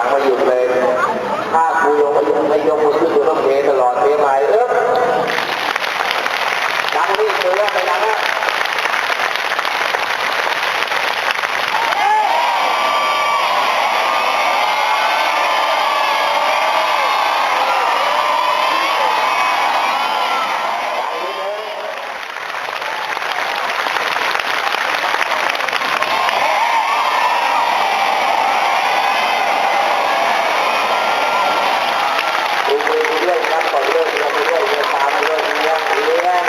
ยังมาหยุดเลย ถ้าคุยงไม่ยงกูขึ้นอยู่ต้องเทตลอดเทไหเอ๊ะ เรื่อยครับต่อยเรื่อยเรื่ยตามเรื่ยเรื่อย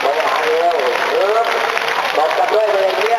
เอยหารเวเอบกันด้วยเลยเเปลี่ย